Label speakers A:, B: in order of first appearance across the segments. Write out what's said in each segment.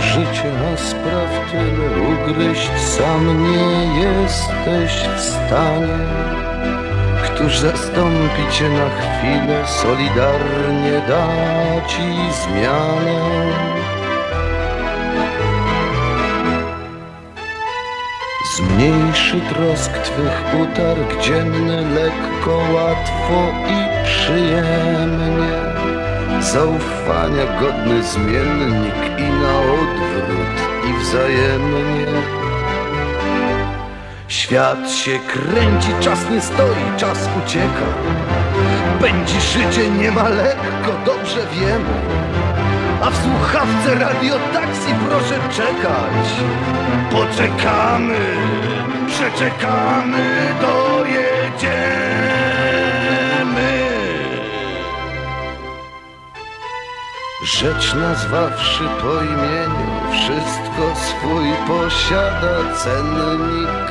A: życie, a spraw tyle ugryźć sam nie jesteś w stanie. Któż zastąpi cię na chwilę, solidarnie da ci zmianę. Zmniejszy trosk twych utarg dzienny lekko, łatwo i przyjemnie. Zaufania godny zmiennik i na odwrót i wzajemnie. Świat się kręci, czas nie stoi, czas ucieka. Pędzi życie nie ma lekko, dobrze wiemy. A w słuchawce radio taksi proszę czekać. Poczekamy, przeczekamy, dojedziemy. Rzecz nazwawszy po imieniu, wszystko swój posiada cennik.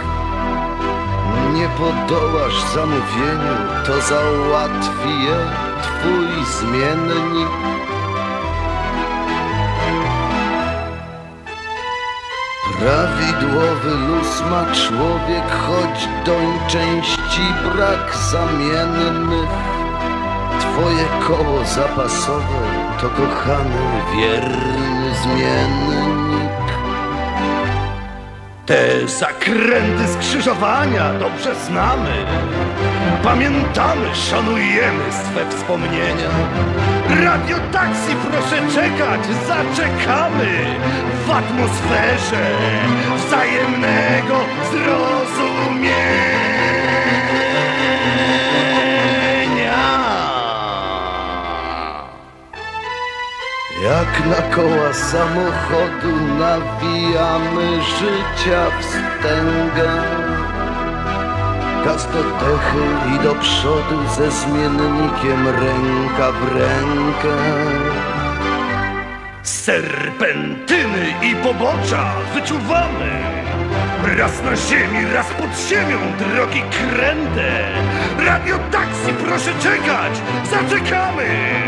A: Nie podołasz zamówieniu, to załatwi je twój zmiennik. Prawidłowy luz ma człowiek, choć doń części brak zamiennych. Twoje koło zapasowe to kochany, wierny zmiennik. Te zakręty skrzyżowania dobrze znamy. Pamiętamy, szanujemy swe wspomnienia. Radio taksi, proszę czekać, zaczekamy w atmosferze wzajemnego Jak na koła samochodu nawijamy życia wstęgę. Gaz do dechy i do przodu ze zmiennikiem ręka w rękę. Serpentyny i pobocza wyczuwamy. Raz na ziemi, raz pod ziemią, drogi kręte. Radio taksi, proszę czekać, zaczekamy.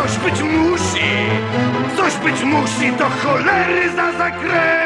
A: Coś być musi, coś być musi, do cholery za zakrętem.